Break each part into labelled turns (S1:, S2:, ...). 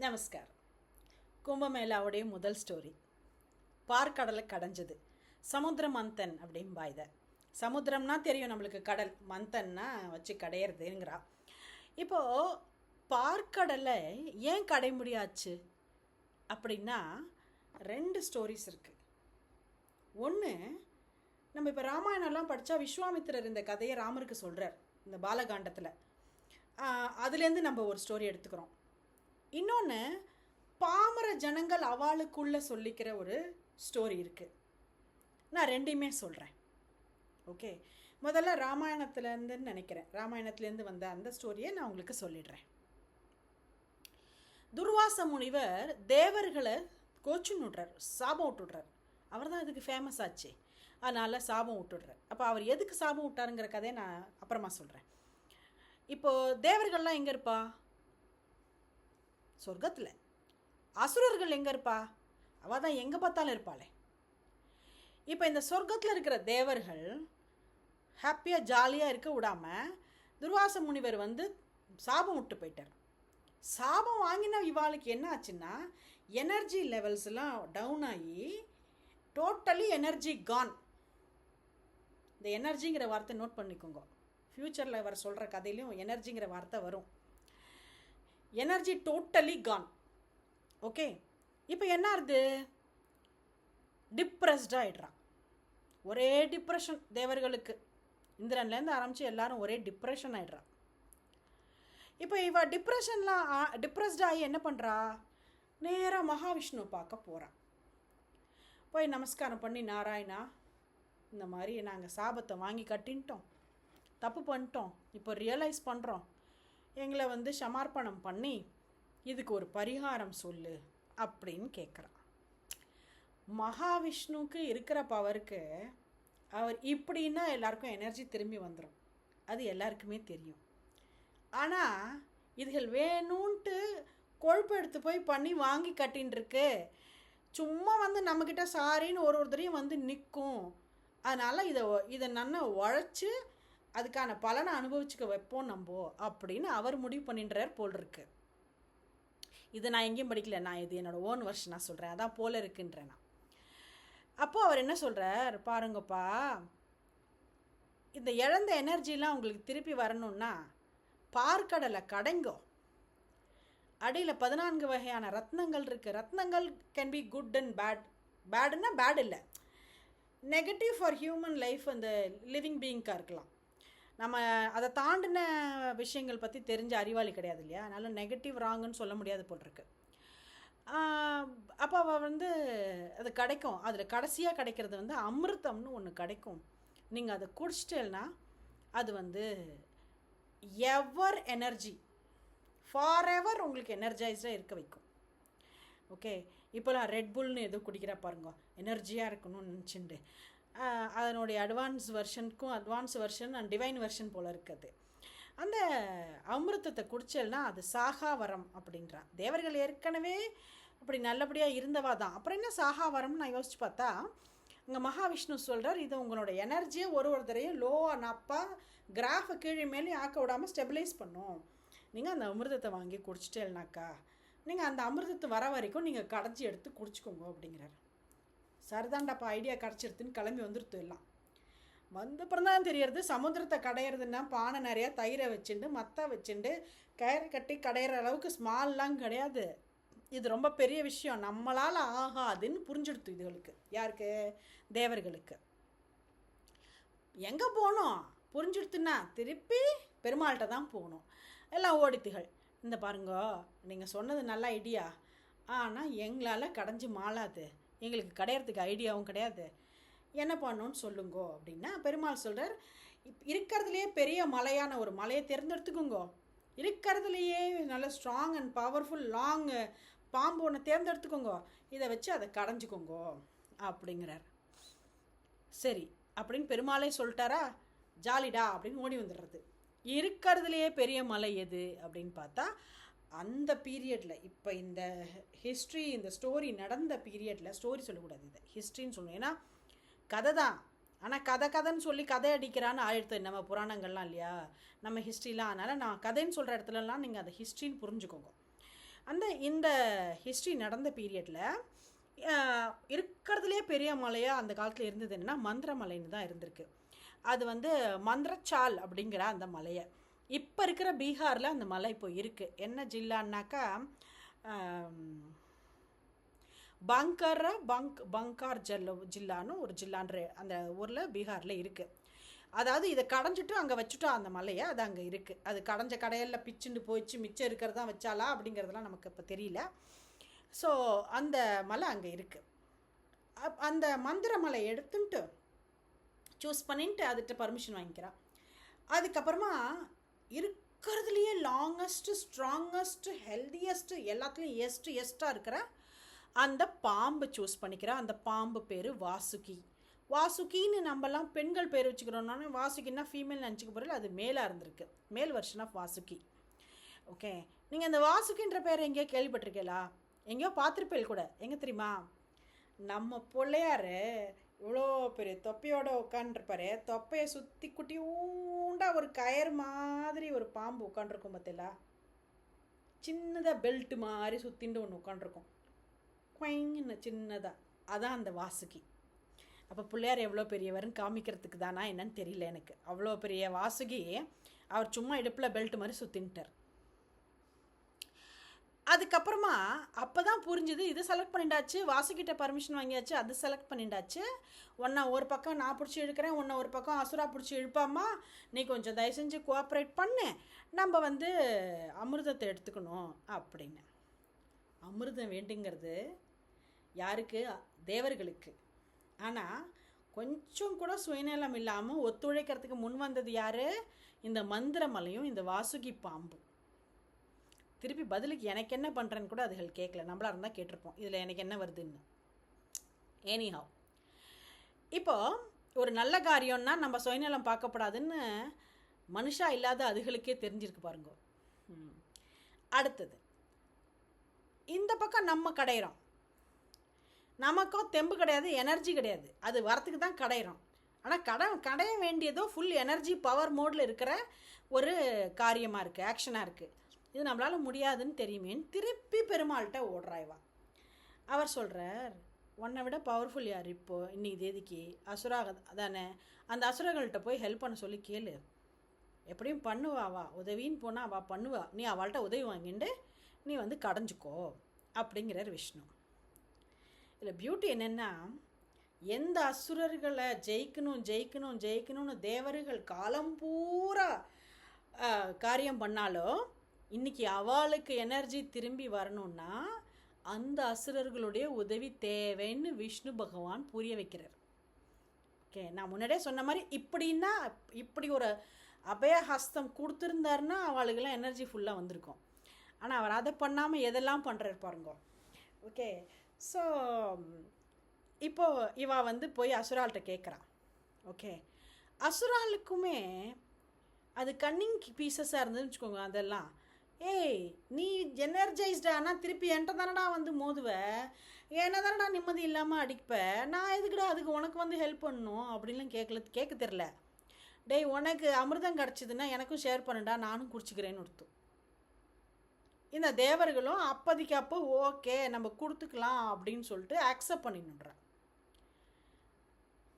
S1: நமஸ்காரம். கும்பமேளாவுடைய முதல் ஸ்டோரி பார்க்கடலை கடைஞ்சது. சமுத்திர மந்தன் அப்படின்பா இதை. சமுத்திரம்னா தெரியும் நம்மளுக்கு கடல். மந்தன்னா வச்சு கடையிறதுங்கிறா. இப்போது பார்க்கடலை ஏன் கடை முடியாச்சு அப்படின்னா ரெண்டு ஸ்டோரிஸ் இருக்குது ஒன்று நம்ம இப்போ ராமாயணம்லாம் படித்தா விஸ்வாமித்திரர் இந்த கதையை ராமருக்கு சொல்கிறார் இந்த பாலகாண்டத்தில். அதுலேருந்து நம்ம ஒரு ஸ்டோரி எடுத்துக்கிறோம். இன்னொன்று பாமர ஜனங்கள் அவளுக்குள்ளே சொல்லிக்கிற ஒரு ஸ்டோரி இருக்குது நான் ரெண்டையுமே சொல்கிறேன் ஓகே? முதல்ல ராமாயணத்துலேருந்துன்னு நினைக்கிறேன். ராமாயணத்துலேருந்து வந்த அந்த ஸ்டோரியை நான் உங்களுக்கு சொல்லிடுறேன். துர்வாச முனிவர் தேவர்களை கோச்சுன்னு விட்றார் சாபம் விட்டுடுறார். அவர் தான் இதுக்கு ஃபேமஸ் ஆச்சு. அதனால் சாபம் விட்டுடுறார். அப்போ அவர் எதுக்கு சாபம் விட்டாருங்கிற கதையை நான் அப்புறமா சொல்கிறேன் இப்போது தேவர்கள்லாம் எங்கே இருப்பா? சொர்க்கத்தில். அசுரர்கள் எங்கே இருப்பா? அவள் தான் எங்கே பார்த்தாலும் இருப்பாளே. இப்போ இந்த சொர்க்கத்தில் இருக்கிற தேவர்கள் ஹாப்பியாக ஜாலியாக இருக்க விடாமல் துர்வாச முனிவர் வந்து சாபம் விட்டு போயிட்டார். சாபம் வாங்கின இவாளுக்கு என்ன ஆச்சுன்னா எனர்ஜி லெவல்ஸ்லாம் டவுன் ஆகி டோட்டலி எனர்ஜி கான் இந்த எனர்ஜிங்கிற வார்த்தை நோட் பண்ணிக்கோங்க. ஃப்யூச்சரில் வர சொல்கிற கதையிலையும் எனர்ஜிங்கிற வார்த்தை வரும். எனர்ஜி டோட்டலி கான் ஓகே இப்போ என்ன ஆகுது டிப்ரெஸ்டாக ஆகிடுறான் ஒரே டிப்ரெஷன் தேவர்களுக்கு. இந்திரன்லேருந்து ஆரம்பித்து எல்லாரும் ஒரே டிப்ரெஷன் ஆகிடுறான் இப்போ இவ டிப்ரெஷன்லாம் டிப்ரெஸ்ட் ஆகி என்ன பண்ணுறா நேராக மகாவிஷ்ணு பார்க்க போகிறான் போய் நமஸ்காரம் பண்ணி நாராயணா இந்த மாதிரி நாங்கள் சாபத்தை வாங்கி கட்டின்ட்டோம். தப்பு பண்ணிட்டோம். இப்போ ரியலைஸ் பண்ணுறோம் எங்களை வந்து சமார்ப்பணம் பண்ணி இதுக்கு ஒரு பரிகாரம் சொல்லு அப்படின்னு கேட்குறான் மகாவிஷ்ணுவுக்கு இருக்கிற பவருக்கு அவர் இப்படின்னா எல்லாருக்கும் எனர்ஜி திரும்பி வந்துடும் அது எல்லாருக்குமே தெரியும். ஆனால் இதுகள் வேணும்ன்ட்டு கொழுப்பு எடுத்து போய் பண்ணி வாங்கி கட்டின்னு சும்மா வந்து நம்மக்கிட்ட சாரின்னு ஒரு ஒருத்தரையும் வந்து நிற்கும் அதனால் இதை இதை நன்னா உழைச்சி அதுக்கான பலனை அனுபவிச்சுக்க வைப்போம் நம்ம அப்படின்னு அவர் முடிவு பண்ணின்றார் போல் இருக்கு. இது நான் எங்கேயும் படிக்கல நான் இது என்னோடய ஓன் வருஷன் நான் சொல்கிறேன் அதான் போல இருக்குன்றேன் நான். அப்போது அவர் என்ன சொல்கிறார் பாருங்கப்பா இந்த இழந்த எனர்ஜிலாம் உங்களுக்கு திருப்பி வரணும்னா பார்க்கடலை கடைங்கோ. அடியில் பதினான்கு வகையான ரத்னங்கள் இருக்குது ரத்னங்கள் can be good and bad பேடுன்னா bad இல்லை. நெகட்டிவ் ஃபார் ஹியூமன் லைஃப் அந்த லிவிங் பீயிங்காக இருக்கலாம். நம்ம அதை தாண்டின விஷயங்கள் பற்றி தெரிஞ்ச அறிவாளி கிடையாது இல்லையா? அதனால் நெகட்டிவ் ராங்குன்னு சொல்ல முடியாது போல் இருக்கு அப்போ அவள் வந்து அது கிடைக்கும். அதில் கடைசியாக கிடைக்கிறது வந்து அமிர்தம்னு ஒன்று கிடைக்கும். நீங்கள் அதை குடிச்சிட்டேன்னா அது வந்து எவர் எனர்ஜி ஃபார் எவர் உங்களுக்கு எனர்ஜைஸ்டாக இருக்க வைக்கும். ஓகே இப்போலாம் ரெட்புல்னு ரெட் எதுவும் குடிக்கிறா பாருங்க. எனர்ஜியாக இருக்கணும்னு நினச்சிண்டு. அதனுடைய advance வெர்ஷனுக்கும் advance version and divine version போல் இருக்குது. அந்த அமிர்தத்தை குடிச்சல்னா அது சாகாவரம் அப்படின்றான் தேவர்கள் ஏற்கனவே அப்படி நல்லபடியாக இருந்தவா தான். அப்புறம் என்ன சாகாவரம்னு நான் யோசிச்சு பார்த்தா இங்கே மகாவிஷ்ணு சொல்கிறார் இது உங்களோட எனர்ஜியை ஒரு ஒருத்தரையும் லோ நப்பா கிராஃபை கீழே மேலே ஆக்க விடாமல் ஸ்டெபிலைஸ் பண்ணும். நீங்கள் அந்த அமிர்தத்தை வாங்கி குடிச்சிட்டேல்னாக்கா நீங்கள் அந்த அமிர்தத்தை வர வரைக்கும் நீங்கள் கடைஞ்சி எடுத்து குடிச்சிக்கோங்க அப்படிங்கிறார். சரிதாண்டாப்பா ஐடியா கிடச்சிருதுன்னு கிளம்பி வந்துருத்து எல்லாம். வந்தப்புறம் தான் தெரியறது சமுத்திரத்தை கடையிறதுன்னா பானை நிறையா தயிரை வச்சுண்டு மத்தா வச்சுண்டு கயிறு கட்டி கடையிற அளவுக்கு ஸ்மால்லாம் கிடையாது. இது ரொம்ப பெரிய விஷயம். நம்மளால் ஆகாதுன்னு புரிஞ்சுடுத்து இதுகளுக்கு. யாருக்கு? தேவர்களுக்கு. எங்கே போகணும் புரிஞ்சுடுத்துன்னா திருப்பி பெருமாள்கிட்ட தான் போகணும். எல்லாம் ஓடித்துகள். இந்த பாருங்க நீங்கள் சொன்னது நல்ல ஐடியா ஆனால் எங்களால் கடைஞ்சி மாளாது. எங்களுக்கு கடையிறதுக்கு ஐடியாவும் கிடையாது. என்ன பண்ணணும்னு சொல்லுங்கோ அப்படின்னா பெருமாள் சொல்கிறார் இப் இருக்கிறதுலையே பெரிய மலையான ஒரு மலையை தேர்ந்தெடுத்துக்குங்கோ. இருக்கிறதுலையே நல்ல ஸ்ட்ராங் அண்ட் பவர்ஃபுல் லாங் பாம்பு ஒன்று தேர்ந்தெடுத்துக்கோங்க. இதை வச்சு அதை கடைஞ்சிக்கோங்கோ அப்படிங்கிறார். சரி அப்படின்னு பெருமாளே சொல்லிட்டாரா? ஜாலிடா அப்படின்னு ஓடி வந்துடுறது. இருக்கிறதுலையே பெரிய மலை எது அப்படின்னு பார்த்தா அந்த பீரியடில் இப்போ இந்த ஹிஸ்ட்ரி இந்த ஸ்டோரி நடந்த பீரியடில் ஸ்டோரி சொல்லக்கூடாது இதை. ஹிஸ்ட்ரின்னு சொல்லணும். ஏன்னா கதை தான். ஆனால் கதை கதைன்னு சொல்லி கதை அடிக்கிறான்னு ஆயிடுத்து. நம்ம புராணங்கள்லாம் இல்லையா? நம்ம ஹிஸ்ட்ரிலாம் அதனால் நான் கதைன்னு சொல்கிற இடத்துலலாம் நீங்கள் அதை ஹிஸ்ட்ரின்னு புரிஞ்சுக்கோங்க. அந்த இந்த ஹிஸ்ட்ரி நடந்த பீரியடில் இருக்கிறதுலே பெரிய மலையாக அந்த காலத்தில் இருந்தது என்னென்னா மந்திரமலைன்னு தான் இருந்திருக்கு. அது வந்து மந்திரச்சால் அப்படிங்கிற அந்த மலையை. இப்போ இருக்கிற பீகாரில் அந்த மலை இப்போ இருக்குது என்ன ஜில்லான்னாக்கா ஆம், பங்க் பங்கார் ஜல்ல ஜில்லான்னு ஒரு ஜில்லான்ற அந்த ஊரில் பீகாரில் இருக்குது அதாவது இதை கடைஞ்சிட்டு அங்கே வச்சுட்டோம் அந்த மலையை அது அங்கே இருக்குது அது கடைஞ்ச கடையில் பிச்சுண்டு போயிடுச்சு மிச்சம் இருக்கிறதா வச்சாலா அப்படிங்கிறதெல்லாம் நமக்கு இப்போ தெரியல. ஸோ அந்த மலை அங்கே இருக்குது அப் அந்த மந்திர மலை எடுத்துன்ட்டு சூஸ் பண்ணின்ட்டு அதுகிட்ட பர்மிஷன் வாங்கிக்கிறான் அதுக்கப்புறமா இருக்கிறதுலையே லாங்கஸ்ட்டு ஸ்ட்ராங்கஸ்ட்டு ஹெல்தியஸ்ட்டு எல்லாத்துலேயும் எஸ்ட்டு எஸ்ட்டாக இருக்கிற அந்த பாம்பு சூஸ் பண்ணிக்கிறா அந்த பாம்பு பேர் வாசுகி. வாசுகின்னு நம்மலாம் பெண்கள் பேர் வச்சுக்கிறோம்னா வாசுகின்னா ஃபீமேல் நினச்சிக்க பொருள் அது மேலாக இருந்திருக்கு. மேல் வெர்ஷன் ஆஃப் வாசுகி. ஓகே நீங்கள் அந்த வாசுகின்ற பேர் எங்கேயோ கேள்விப்பட்டிருக்கீங்களா? எங்கேயோ பார்த்துருப்பேல் கூட. எங்கே தெரியுமா? நம்ம பிள்ளையார் இவ்வளோ பெரிய தொப்பையோடு உட்காந்துருப்பாரு தொப்பையை சுற்றி குட்டியூண்டா ஒரு கயர் மாதிரி ஒரு பாம்பு உட்காந்துருக்கும் பார்த்தீங்களா சின்னதாக பெல்ட் மாதிரி சுற்றிண்டு ஒன்று உட்காந்துருக்கும் குயங்கின்னு சின்னதாக அதான் அந்த வாசுகி. அப்போ பிள்ளையார் எவ்வளோ பெரியவர்னு காமிக்கிறதுக்கு தானா என்னன்னு தெரியல எனக்கு. அவ்வளோ பெரிய வாசுகி அவர் சும்மா இடுப்பில் பெல்ட் மாதிரி சுற்றின்ட்டார் அதுக்கப்புறமா அப்போ தான் புரிஞ்சுது இது செலக்ட் பண்ணிட்டாச்சு வாசுகிட்ட பர்மிஷன் வாங்கியாச்சு அது செலக்ட் பண்ணிட்டாச்சு. ஒன்றை ஒரு பக்கம் நான் பிடிச்சி இழுக்கிறேன் ஒன்றை ஒரு பக்கம் அசுரா பிடிச்சி இழுப்பாமா? நீ கொஞ்சம் தயவு செஞ்சு கோஆப்ரேட் பண்ணு. நம்ம வந்து அமிர்தத்தை எடுத்துக்கணும் அப்படின்னு. அமிர்தம் வேண்டுங்கிறது யாருக்கு? தேவர்களுக்கு. ஆனால் கொஞ்சம் கூட சுயநலம் இல்லாமல் ஒத்துழைக்கிறதுக்கு முன் வந்தது யார்? இந்த மந்திரமலையும் இந்த வாசுகி பாம்பும். திருப்பி பதிலுக்கு எனக்கு என்ன பண்ணுறேன்னு கூட அதுகள் கேட்கல நம்மளாக இருந்தால் கேட்டிருப்போம். இதில் எனக்கு என்ன வருதுன்னு. ஏனிஹாவ் இப்போது ஒரு நல்ல காரியம்னா நம்ம சுயநலம் பார்க்கப்படாதுன்னு மனுஷா இல்லாத அதுகளுக்கே தெரிஞ்சிருக்கு பாருங்க. அடுத்தது. இந்த பக்கம் நம்ம கடையிறோம். நமக்கும் தெம்பு கிடையாது எனர்ஜி கிடையாது. அது வரத்துக்கு தான் கடையிறோம். ஆனால் கடை கடைய வேண்டியதோ ஃபுல் எனர்ஜி பவர் மோடில் இருக்கிற ஒரு காரியமாக இருக்குது ஆக்ஷனாக இருக்குது இது நம்மளால் முடியாதுன்னு தெரியுமேன்னு திருப்பி பெருமாள்கிட்ட ஓடுறாய்வா அவர் சொல்கிறார் உன்னை விட பவர்ஃபுல் யார் இப்போது இன்றைக்கி தேதிக்கு அசுராக தானே? அந்த அசுரங்கள்கிட்ட போய் ஹெல்ப் பண்ண சொல்லி கேளு. எப்படியும் பண்ணுவா வா. உதவின்னு போனால் அவள் பண்ணுவா. நீ அவள்கிட்ட உதவி வாங்கிட்டு நீ வந்து கடைஞ்சிக்கோ அப்படிங்கிறார் விஷ்ணு. இதில் பியூட்டி என்னென்னா எந்த அசுரர்களை ஜெயிக்கணும் ஜெயிக்கணும் ஜெயிக்கணும்னு தேவர்கள் காலம் பூரா காரியம் பண்ணாலும் இன்னைக்கு அவளுக்கு எனர்ஜி திரும்பி வரணும்னா அந்த அசுரர்களுடைய உதவி தேவைன்னு விஷ்ணு பகவான் புரிய வைக்கிறார். ஓகே நான் முன்னாடியே சொன்ன மாதிரி இப்படின்னா இப்படி ஒரு அபயஹஸ்தம் கொடுத்துருந்தாருன்னா அவளுக்கெல்லாம் எனர்ஜி ஃபுல்லாக வந்திருக்கும். ஆனால் அவர் அதை பண்ணாமல் எதெல்லாம் பண்ணுறாரு பாருங்க. ஓகே ஸோ இப்போ இவா வந்து போய் அசுரால்கிட்ட கேட்குறான் ஓகே அசுராலுக்குமே அது கன்னிங் பீசஸாக இருந்ததுன்னு வச்சுக்கோங்க அதெல்லாம். ஏய் நீ எனர்ஜைஸ்டா ஆனால் திருப்பி என்கிட்ட தானடா வந்து மோதுவ? என்ன தானடா நிம்மதி இல்லாமல் அடிப்ப? நான் எதுக்குடா அதுக்கு உனக்கு வந்து ஹெல்ப் பண்ணணும் அப்படின்லாம் கேட்கல கேட்க தெரில டேய் உனக்கு அமிர்தம் கிடச்சிதுன்னா எனக்கும் ஷேர் பண்ணுடா நானும் குடிச்சிக்கிறேன்னு ஒருத்தம் இந்த தேவர்களும் அப்போதைக்கு அப்போ ஓகே நம்ம கொடுத்துக்கலாம் அப்படின்னு சொல்லிட்டு அக்செப்ட் பண்ணிடுறான்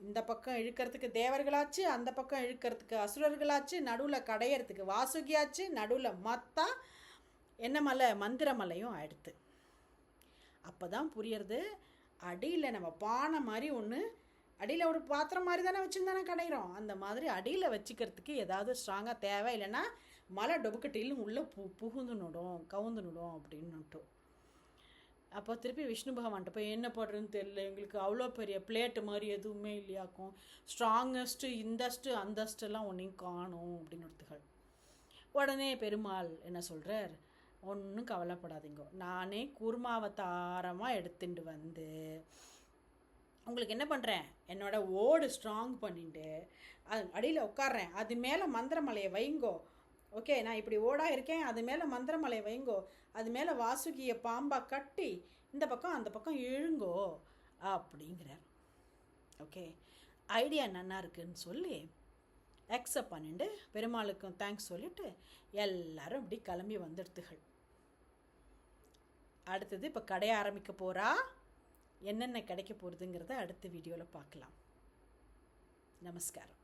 S1: இந்த பக்கம் இழுக்கிறதுக்கு தேவர்களாச்சு அந்த பக்கம் இழுக்கிறதுக்கு அசுரர்களாச்சு நடுவில் கடையறதுக்கு வாசுகியாச்சு நடுவில் மத்தா என்ன மலை? மந்திரமலையும் அடுத்து அப்போ தான் புரியறது அடியில் நம்ம பானை மாதிரி ஒன்று அடியில் ஒரு பாத்திரம் மாதிரி தானே வச்சுருந்தானே கடையிறோம். அந்த மாதிரி அடியில் வச்சுக்கிறதுக்கு ஏதாவது ஸ்ட்ராங்காக தேவை இல்லைன்னா மலை டொபுக்கட்டிலும் உள்ளே பு புகுந்துனுடும் கவுந்துனுடும் அப்படின்னுட்டு. அப்போ திருப்பி விஷ்ணு பகவான்கிட்ட போய் என்ன பண்ணுறதுன்னு தெரியல. எங்களுக்கு அவ்வளோ பெரிய பிளேட்டு மாதிரி எதுவுமே இல்லையாக்கும். ஸ்ட்ராங்கஸ்ட்டு இந்தஸ்ட்டு அந்தஸ்ட்டெல்லாம் ஒன்றையும் காணும் அப்படின்னு ஒருத்துகள் உடனே பெருமாள் என்ன சொல்கிறார் ஒன்றும் கவலைப்படாதீங்க. நானே கூர்மாவதாரமாக எடுத்துட்டு வந்து உங்களுக்கு என்ன பண்ணுறேன் என்னோட ஓடு ஸ்ட்ராங் பண்ணிட்டு அது அடியில் உட்கார்றேன் அது மேலே மந்திரமலையை வைங்கோ. ஓகே நான் இப்படி ஓடா இருக்கேன். அது மேலே மந்திரமலை வைங்கோ. அது மேலே வாசுகியை பாம்பாக கட்டி இந்த பக்கம் அந்த பக்கம் இழுங்கோ அப்படிங்கிறார். ஓகே ஐடியா நல்லா இருக்குன்னு சொல்லி அக்செப்ட் பண்ணிட்டு பெருமாளுக்கும் தேங்க்ஸ் சொல்லிவிட்டு எல்லாரும் இப்படி கிளம்பி வந்துடுத்துகள். அடுத்தது இப்போ கடையை ஆரம்பிக்க போகிறா என்னென்ன கிடைக்க போகிறதுங்கிறத அடுத்த வீடியோவில் பார்க்கலாம். நமஸ்காரம்.